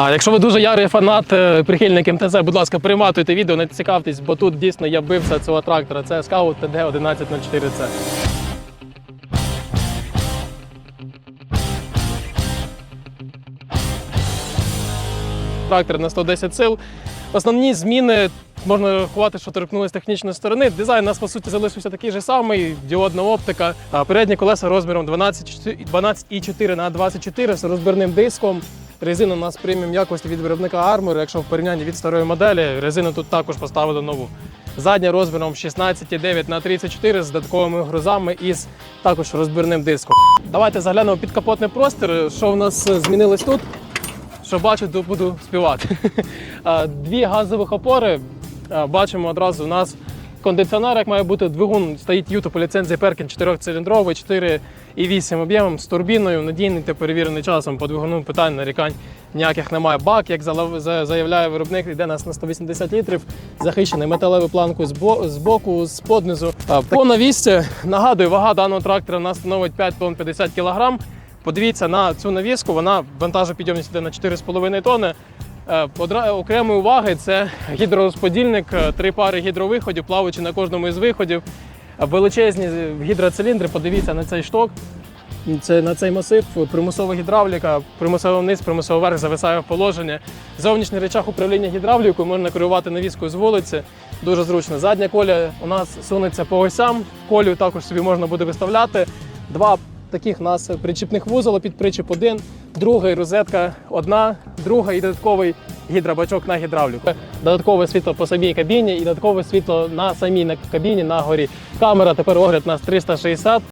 А якщо ви дуже ярий фанат, е, прихильник МТЗ, будь ласка, перематуйте відео, не цікавтесь, бо тут дійсно я вбився цього трактора. Це Scout TD 1104C. Трактор на 110 сил. Основні зміни можна рахувати, що торкнулися технічної сторони. Дизайн у нас по суті залишився такий же самий, діодна оптика. Передні колеса розміром 12,4 12,4 на 24 з розбірним диском. Резина у нас преміум якості від виробника Armor. Якщо в порівнянні від старої моделі, резину тут також поставили нову. Задня розміром 16,9 на 34 з додатковими грузами і з також розбірним диском. Давайте заглянемо під капотний простір. Що в нас змінилось тут? Що бачу, то буду співати. Дві газових опори. Бачимо одразу у нас кондиціонер, як має бути двигун, стоїть Юто по ліцензії Перкін 4-циліндровий, 4,8 об'ємом з турбіною, надійний та перевірений часом. По двигуну питань нарікань ніяких немає. Бак, як заявляє виробник, йде нас на 180 літрів, захищений металевою планкою з боку, з поднизу. По навісці, нагадую, вага даного трактора нас становить 5 тонн 50 кілограм. Подивіться на цю навіску, вона вантажопідйомність йде на 4,5 тонни. Е, Окремої уваги це гідророзподільник, е, три пари гідровиходів, плаваючи на кожному із виходів. Е, Величезні гідроциліндри, подивіться на цей шток. Це на цей масив примусова гідравліка, примусово вниз, примусово вверх зависає в положення. Зовнішній речах управління гідравлікою можна керувати навіскою з вулиці. Дуже зручно. Задня коля у нас сунеться по осям. Колю також собі можна буде виставляти. Два таких нас причіпних вузол під причіп один, другий розетка одна, друга і додатковий гідробачок на гідравліку. Додаткове світло по самій кабіні і додаткове світло на самій кабіні на горі. Камера тепер огляд у нас 360.